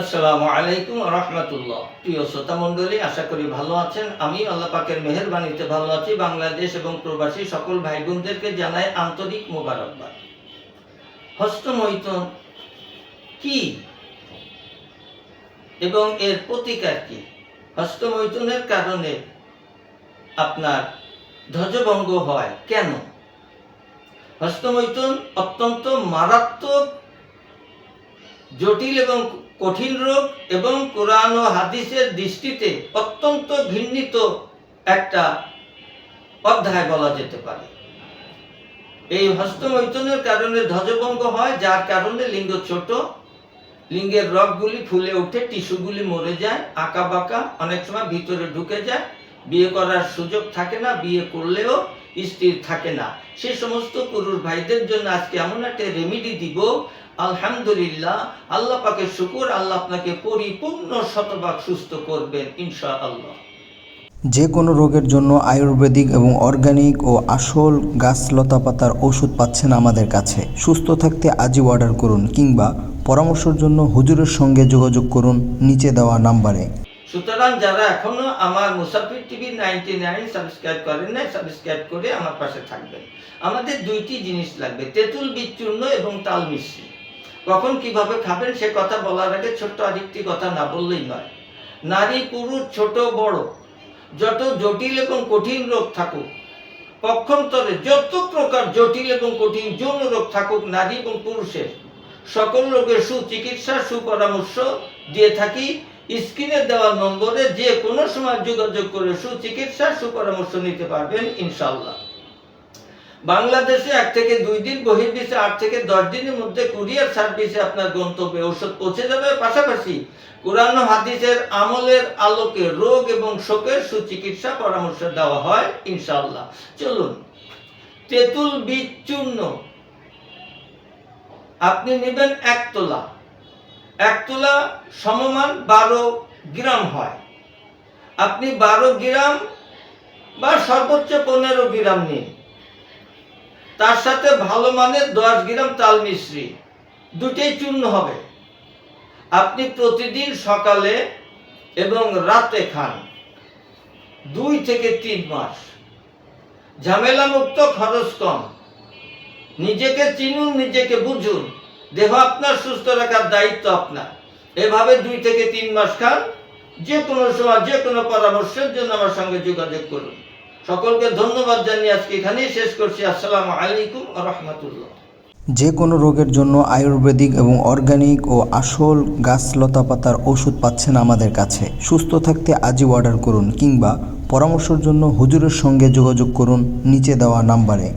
আসসালামু আলাইকুম রহমতুল্লাহ। প্রিয় শ্রোতা মণ্ডলী, আশা করি ভালো আছেন। আমি আল্লাহ পাকের মেহেরবানিতে ভালো আছি। বাংলাদেশ এবং প্রবাসী সকল ভাই বোনদেরকে জানাই আন্তরিক মোবারকবাদ। হস্তমৈথুন কি এবং এর প্রতিকার কি? হস্তমৈথুনের কারণে আপনার ধ্বজভঙ্গ হয় কেন? হস্তমৈথুন অত্যন্ত মারাত্মক, জটিল এবং কঠিন রোগ এবং কোরআন ও হাদিসের দৃষ্টিতে অত্যন্ত ঘৃণিত একটা অধ্যায় বলা যেতে পারে। এই হস্তমৈথুনের কারণে ধ্বজভঙ্গ হয়, যার কারণে লিঙ্গ ছোট। লিঙ্গের রগগুলি ফুলে ওঠে টিস্যুগুলি মরে যায় আঁকা বাঁকা অনেক সময় ভিতরে ঢুকে যায়। বিয়ে করার সুযোগ থাকে না, বিয়ে করলেও স্থির থাকে না। সে সমস্ত পুরুষ ভাইদের জন্য আজকে এমন একটা রেমিডি দিব আলহামদুলিল্লাহ আল্লাহ পাকে শুকুর আল্লাহ আপনাকে পরিপূর্ণ শতভাগ সুস্থ করবেন ইনশা আল্লাহ যে কোনো রোগের জন্য আয়ুর্বেদিক এবং অর্গানিক ও আসল গাছ লতাপাতার ওষুধ পাচ্ছেন আমাদের কাছে। সুস্থ থাকতে আজই অর্ডার করুন কিংবা পরামর্শের জন্য হুজুরের সঙ্গে যোগাযোগ করুন নিচে দেওয়া নাম্বারে। সুতরাং যারা এখনও আমার মুসাফির টিভি নাইনটি নাইন সাবস্ক্রাইব করেন নাই সাবস্ক্রাইব করে আমার পাশে থাকবেন। আমাদের দুইটি জিনিস লাগবে তেঁতুল বীজ চূর্ণ এবং তাল মিশ্রি কখন কীভাবে খাবেন, সে কথা বলার আগে ছোট্ট আরেকটি কথা না বললেই নয়। নারী, পুরুষ, ছোট, বড়, যত জটিল এবং কঠিন রোগ থাকুক, পক্ষান্তরে যত প্রকার জটিল এবং কঠিন যৌন রোগ থাকুক, নারী এবং পুরুষের, সকল রোগের সুচিকিৎসা সুপরামর্শ দিয়ে থাকি, স্ক্রিনে দেওয়া নম্বরে যে কোনো সময় যোগাযোগ করে সুচিকিৎসা সুপরামর্শ নিতে পারবেন ইনশাল্লাহ বাংলাদেশে এক থেকে দুই দিন, বহির্বিশ্বে আট থেকে দশ দিনের মধ্যে কুরিয়ার সার্ভিসে আপনার গন্তব্যে ওষুধ পৌঁছে যাবে। পাশাপাশি কোরআন হাদিসের আমলের আলোকে রোগ এবং শোকের সুচিকিৎসা পরামর্শ দেওয়া হয় ইনশাল্লাহ চলুন, তেঁতুল বীজ চূর্ণ। আপনি নেবেন এক তোলা। এক তোলা সমমান বারো গ্রাম হয়। আপনি বারো গ্রাম বা সর্বোচ্চ পনেরো গ্রাম নিন। তার সাথে ভালো মানের দশ গ্রাম তাল মিশ্রি, দুটেই চূর্ণ হবে। আপনি প্রতিদিন সকালে এবং রাতে খান, দুই থেকে তিন মাস। ঝামেলা মুক্ত খরচ কম। নিজেকে চিনুন, নিজেকে বুঝুন। দেহ আপনার সুস্থ রাখার দায়িত্ব আপনার। এভাবে দুই থেকে তিন মাস খান যে কোনো সময় যে কোনো পরামর্শের জন্য আমার সঙ্গে যোগাযোগ করুন। সকলকে ধন্যবাদ জানিয়ে আজকে এখানেই শেষ করছি। আসসালামু আলাইকুম রহমতুল্লাহ। যে কোনো রোগের জন্য আয়ুর্বেদিক এবং অর্গানিক ও আসল গাছ লতাপাতার ওষুধ পাচ্ছেন আমাদের কাছে। সুস্থ থাকতে আজই অর্ডার করুন কিংবা পরামর্শের জন্য হুজুরের সঙ্গে যোগাযোগ করুন নিচে দেওয়া নাম্বারে।